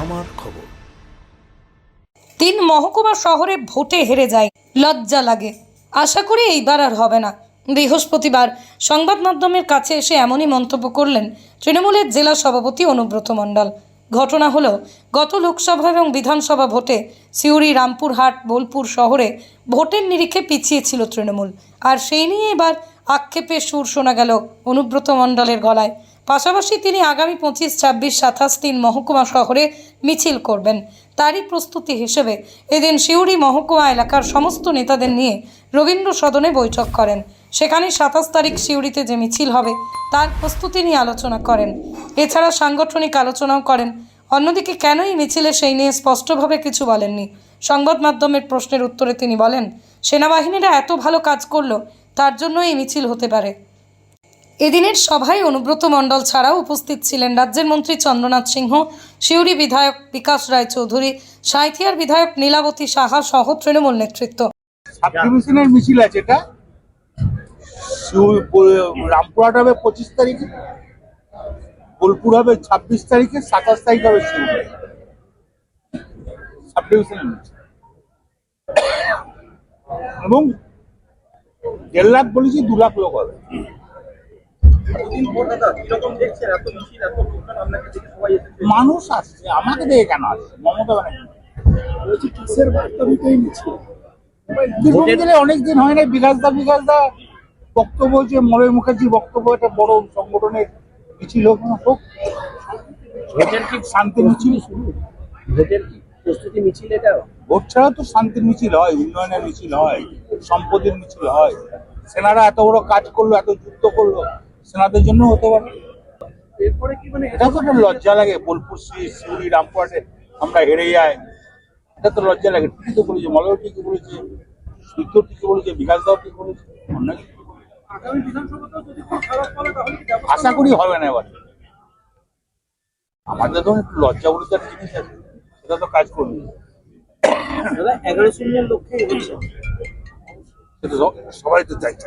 আমার খবর। তিন মহকুমা শহরে ভোটে হেরে যায়, লজ্জা লাগে। আশা করি এইবার আর হবে না। বৃহস্পতিবার সংবাদ মাধ্যমের কাছে এসে এমনই মন্তব্য করলেন তৃণমূলের জেলা সভাপতি অনুব্রত মণ্ডল। ঘটনা হলো, গত লোকসভা এবং বিধানসভা ভোটে সিউড়ি, রামপুরহাট, বোলপুর শহরে ভোটের নিরিখে পিছিয়ে ছিল তৃণমূল। আর সেই নিয়ে এবার আক্ষেপের সুর শোনা গেল অনুব্রত মণ্ডলের গলায়। পাশাপাশি তিনি আগামী পঁচিশ, ছাব্বিশ, সাতাশ তিন মহকুমা শহরে মিছিল করবেন। তারই প্রস্তুতি হিসেবে এদিন সিউড়ি মহকুমা এলাকার সমস্ত নেতাদের নিয়ে রবীন্দ্র সদনে বৈঠক করেন। সেখানে সাতাশ তারিখ সিউড়িতে যে মিছিল হবে, তার প্রস্তুতি নিয়ে আলোচনা করেন। এছাড়া সাংগঠনিক আলোচনাও করেন। অন্যদিকে কেনই মিছিলে সেই নিয়ে স্পষ্টভাবে কিছু বলেননি? সংবাদ মাধ্যমের প্রশ্নের উত্তরে তিনি বলেন, সেনাবাহিনীরা এত ভালো কাজ করল, তার জন্য এই মিছিল হতে পারে। এদিনের সভায় অনুব্রত মণ্ডল ছাড়াও উপস্থিত ছিলেন রাজ্যের মন্ত্রী চন্দ্রনাথ সিংহ, সিউড়ি বিধায়ক বিকাশ রায় চৌধুরী সাঁইথিয়ার বিধায়ক নীলাবতী সাহা সহ তৃণমূল নেতৃত্ব। মিছিল আছে এটা? রামপুরহাট হবে পঁচিশ তারিখে, বোলপুর হবে ছাব্বিশ তারিখে, সাতাশ তারিখ হবে এবং দেড় লাখ বলেছি, দু লাখ লোক হবে। মানুষ আসছে আমাকে দেখে কেন আসছে? মমতা ব্যানার্জি। কিসের বার্তা দিতেই মিছিল? বীরভূম জেলায় অনেকদিন হয় না বিকাশ দা বিকাশ দা বক্তব্য যে মলয় মুখার্জি বক্তব্য একটা বড় সংগঠনের মিছিল হোক না হোক ভোটের কি শান্তি মিছিল ভোটের কি প্রস্তুতি মিছিল এটা? ভোট ছাড়া তো শান্তির মিছিল হয় উন্নয়নের মিছিল হয় সম্পদের মিছিল হয়। সেনারা এত বড় কাজ করল এত যুদ্ধ করল সেনাদের জন্য হতে পারে। এরপরে কি মানে এটা তো একটা লজ্জা লাগে বোলপুর শ্রী সিউড়ি রামপুরহাটে আমরা হেরে যাই। এটা তো লজ্জা লাগে। ঠিকই তো বলেছে মলয় ঠিকই বলেছে সূর্য ঠিকই বলেছে বিকাশ দাও ঠিক বলেছে অন্য আশা করি হবে না এবার। আমাদের তো একটু লজ্জা বলে একটা জিনিস আছে সেটা তো কাজ করবে। এগারো শূন্যের লক্ষ্যে সেটা সবাই তো চাইছে